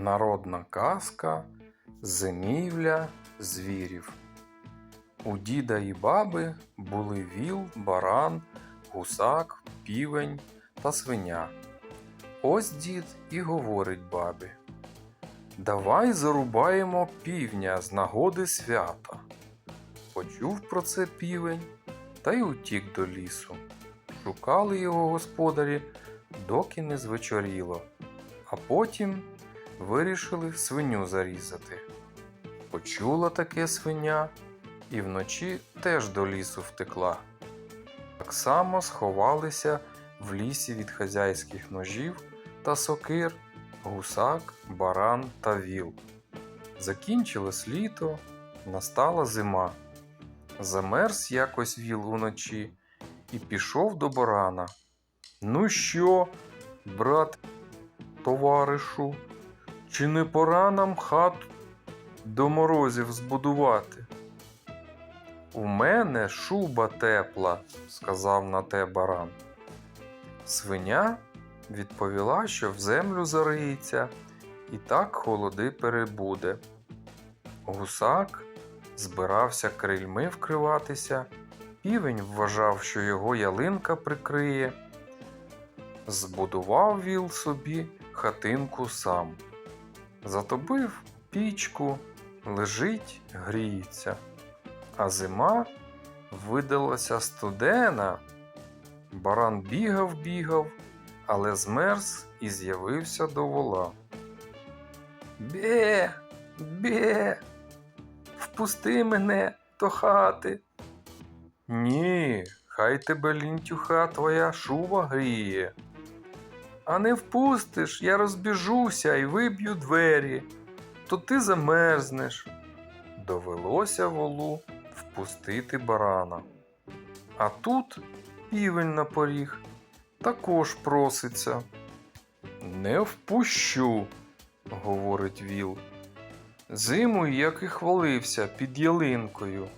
Народна казка Зимівля звірів. У діда і баби були віл, баран, гусак, півень та свиня. Ось дід і говорить бабі. Давай зарубаємо півня з нагоди свята. Почув про це півень та й утік до лісу. Шукали його господарі, доки не звечоріло, а потім вирішили свиню зарізати. Почула таке свиня і вночі теж до лісу втекла. Так само сховалися в лісі від хазяйських ножів та сокир, гусак, баран та віл. Закінчилось літо, настала зима. Замерз якось віл уночі і пішов до барана. Ну що, брат, товаришу, чи не пора нам хату до морозів збудувати? У мене шуба тепла, сказав на те баран. Свиня відповіла, що в землю зариється, і так холоди перебуде. Гусак збирався крильми вкриватися, півень вважав, що його ялинка прикриє. Збудував віл собі хатинку сам. Затобив пічку, лежить, гріється. А зима видалася студена. Баран бігав, бігав, але змерз і з'явився до вола. Бе, бе, впусти мене до хати. Ні, хай тебе лінтюха твоя шуба гріє. А не впустиш, я розбіжуся і виб'ю двері, то ти замерзнеш. Довелося волу впустити барана. А тут півень на поріг також проситься. Не впущу, говорить віл. Зиму як і хвалився під ялинкою.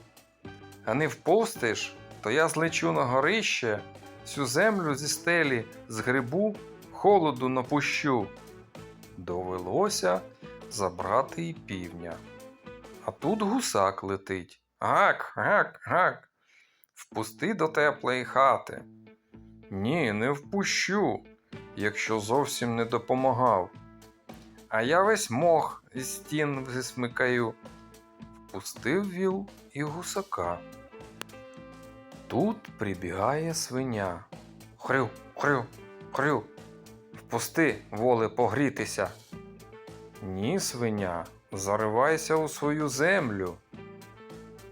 А не впустиш, то я злечу на горище, всю землю зі стелі згребу, холоду напущу. Довелося забрати і півня. А тут гусак летить. Гак, гак, гак. Впусти до теплої хати. Ні, не впущу, якщо зовсім не допомагав. А я весь мох із стін висмикаю. Впустив віл і гусака. Тут прибігає свиня. Хрю, хрю, хрю. Впусти, воле, погрітися. Ні, свиня, заривайся у свою землю.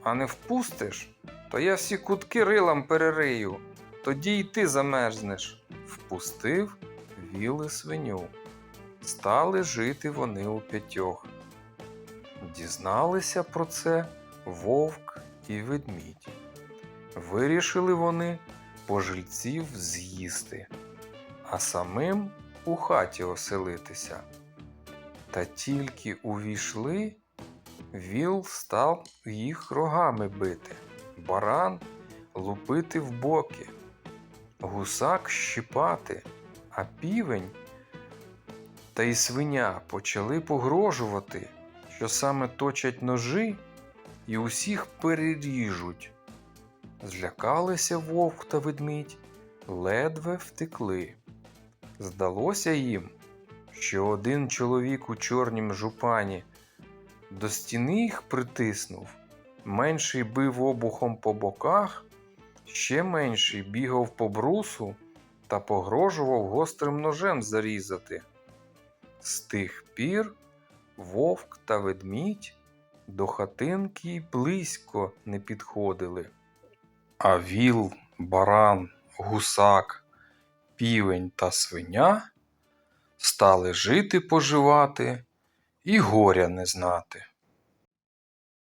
А не впустиш, то я всі кутки рилам перерию, тоді й ти замерзнеш. Впустив віли свиню. Стали жити вони у п'ятьох. Дізналися про це вовк і ведмідь. Вирішили вони пожильців з'їсти, а самим у хаті оселитися. Та тільки увійшли, віл став їх рогами бити, баран лупити в боки, гусак щипати, а півень та й свиня почали погрожувати, що саме точать ножи і усіх переріжуть. Злякалися вовк та ведмідь, ледве втекли. Здалося їм, що один чоловік у чорнім жупані до стіни їх притиснув, менший бив обухом по боках, ще менший бігав по брусу та погрожував гострим ножем зарізати. З тих пір вовк та ведмідь до хатинки й близько не підходили. А віл, баран, гусак, півень та свиня стали жити поживати і горя не знати.